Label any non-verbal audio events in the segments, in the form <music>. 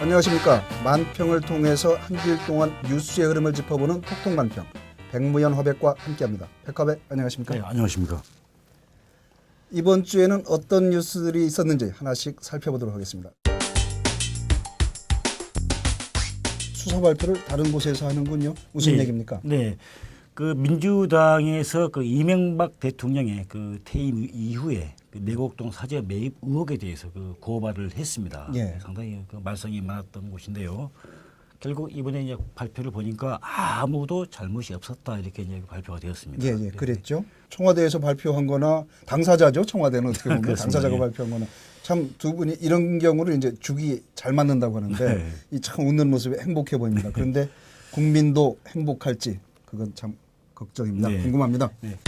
안녕하십니까. 만평을 통해서 한 주일 동안 뉴스의 흐름을 짚어보는 톡톡만평. 백무연 화백과 함께합니다. 백화백 안녕하십니까. 네, 안녕하십니까. 이번 주에는 어떤 뉴스들이 있었는지 하나씩 살펴보도록 하겠습니다. 수사 발표를 다른 곳에서 하는군요. 무슨 네, 얘기입니까? 네. 그 민주당에서 그 이명박 대통령의 그 퇴임 이후에 그 내곡동 사저 매입 의혹에 대해서 그 고발을 했습니다. 예. 상당히 그 말썽이 많았던 곳인데요. 결국 이번에 이제 발표를 보니까 아무도 잘못이 없었다 이렇게 이제 발표가 되었습니다. 예, 예, 네. 그랬죠. 청와대에서 발표한 거나 당사자죠. 청와대는 어떻게 보면. 당사자가 예. 발표한 거나 참 두 분이 이런 경우를 이제 죽이 잘 맞는다고 하는데 네. 이참 웃는 모습이 행복해 보입니다. 그런데 국민도 행복할지 그건 참 걱정입니다. 네. 궁금합니다. 네.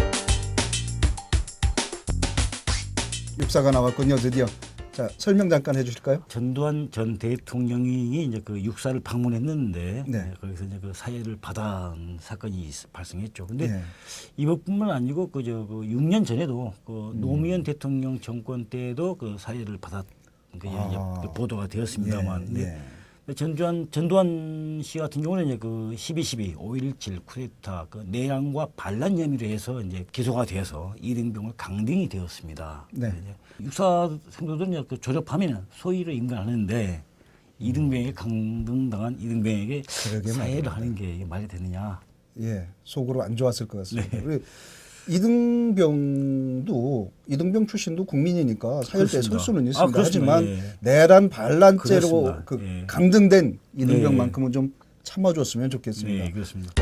육사가 나왔군요. 드디어. 자, 설명 잠깐 해 주실까요? 전두환 전 대통령이 이제 그 육사를 방문했는데 네. 네, 거기서 이제 그 사회를 받아한 사건이 있- 발생했죠. 근데 네. 이것뿐만 아니고 그저 그 6년 전에도 그 음. 노무현 대통령 정권 때도 그 사회를 받았 그 아. 그 보도가 되었습니다만 예, 네. 예. 전두환 전두환 씨 같은 경우는 이제 그 12.12, 5.17 쿠데타 그 내란과 반란 혐의로 해서 이제 기소가 되어서 이등병을 강등이 되었습니다. 네. 육사 생도들은 이제 그 졸업하면 소위를 임관하는데 이등병에게 강등당한 이등병에게 말입니다. 하는 게 말이 되느냐? 예, 속으로 안 좋았을 것 같습니다. 네. 이등병도 이등병 출신도 국민이니까 사열대에 설. 수는 아, 있습니다. 그렇습니다. 하지만 예. 내란 반란죄로. 그 예. 강등된 이등병만큼은 좀 참아줬으면 좋겠습니다. 네, 그렇습니다.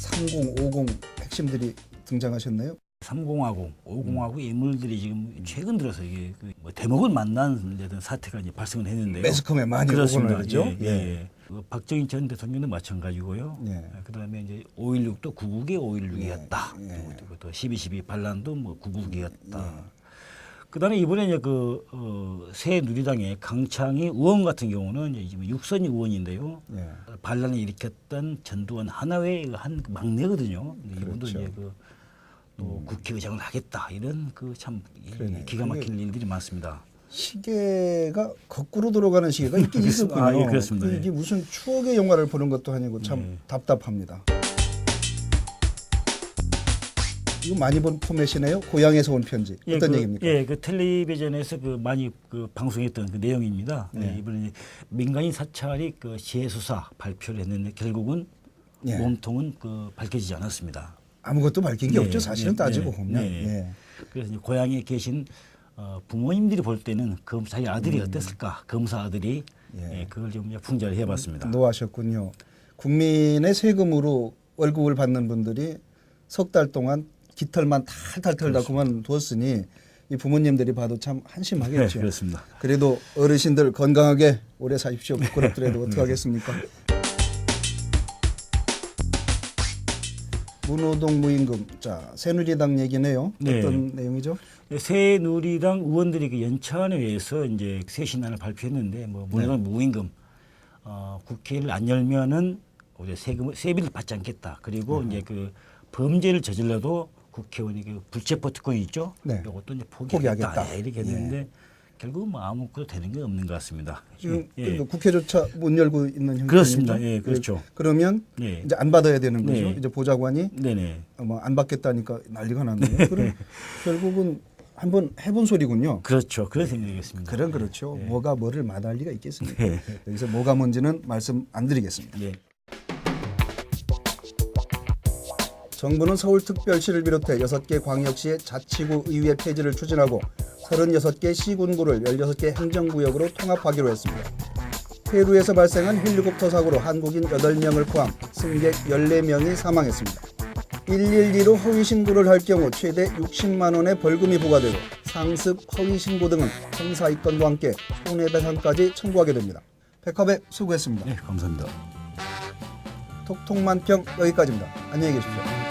3050 핵심들이 등장하셨네요. 30하고 50하고 인물들이 지금 최근 들어서 이게 그뭐 대목을 만난 사태가 이제 발생을 했는데요. 매스컴에 많이 그렇습니다. 오곤 하죠. 예, 예, 예. 그 박정희 전 대통령도 마찬가지고요. 예. 그다음에 이제 5.16도 9국의 5.16이었다. 예, 예. 그리고 또 12.12 반란도 뭐 9국이었다. 그다음에 이번에 이제 그 어, 새누리당의 강창희 의원 같은 경우는 이제 지금 육선이 의원인데요. 예. 반란을 일으켰던 전두환 하나회의 한 막내거든요. 이분도 그렇죠. 음. 이제 그 또 국회의장을 하겠다 이런 그 참. 기가 막힌 일들이 많습니다. 시계가 거꾸로 돌아가는 시계가 있긴 <laughs> 있었군요. 아, 예, 그렇습니다. 그 이게 예. 무슨 추억의 영화를 보는 것도 아니고 참 네. 답답합니다. 이거 많이 본 포맷이네요. 고향에서 온 편지. 어떤 그, 얘기입니까? 예, 그 텔레비전에서 그 많이 그 방송했던 그 내용입니다. 네. 네. 이번에 민간인 사찰이 그 재수사 발표를 했는데 결국은 예. 몸통은 그 밝혀지지 않았습니다. 아무것도 밝힌 게 네, 없죠. 사실은 네, 따지고 네, 보면. 네. 예. 그래서 이제 고향에 계신 어, 부모님들이 볼 때는 검사의 아들이 어땠을까? 검사 아들이 음. 예. 예, 그걸 좀 풍자를 해봤습니다. 노하셨군요. 국민의 세금으로 월급을 받는 분들이 석 달 동안 깃털만 탈탈 털 다 그만두었으니 이 부모님들이 봐도 참 네, 한심하겠죠. 그렇습니다. 그래도 어르신들 건강하게 오래 사십시오. 부끄럽더라도 <laughs> 어떻게 하겠습니까? 문호동 무임금. 자, 새누리당 얘기네요. 네. 어떤 내용이죠? 새누리당 의원들이 그 연찬회에서 이제 새 신안을 발표했는데 뭐 물론 네. 무임금 어, 국회를 안 열면은 오히려 세금 세비를 받지 않겠다. 그리고 이제 그 범죄를 저질러도 국회의원이 그 불체포 특권이 있죠. 네. 이것도 이제 포기하겠다. 포기하겠다. 예, 이렇게 했는데 결국은 뭐 아무것도 되는 게 없는 것 같습니다. 지금 예. 그러니까 국회조차 못 열고 있는 형편이죠. 그렇습니다. 예, 그렇죠. 그러면 예. 이제 안 받아야 되는 거죠. 네. 이제 보좌관이 네네. 뭐안 받겠다니까 난리가 났네요. 그럼 <laughs> 결국은 한번 해본 소리군요. 그렇죠. 그런 생각이겠습니다. 그런 그렇죠. 네. 뭐가 뭐를 마다할 리가 있겠습니까? 네. 여기서 뭐가 뭔지는 말씀 안 드리겠습니다. 예. 정부는 서울특별시를 비롯해 6개 광역시의 자치구 의회 폐지를 추진하고 36개 시군구를 16개 행정구역으로 통합하기로 했습니다. 페루에서 발생한 헬리콥터 사고로 한국인 8명을 포함 승객 14명이 사망했습니다. 112로 허위 신고를 할 경우 최대 60만 원의 벌금이 부과되고 상습 허위 신고 등은 형사 입건과 함께 손해배상까지 청구하게 됩니다. 백합에 수고했습니다. 네, 감사합니다. 톡톡만평 여기까지입니다. 안녕히 계십시오.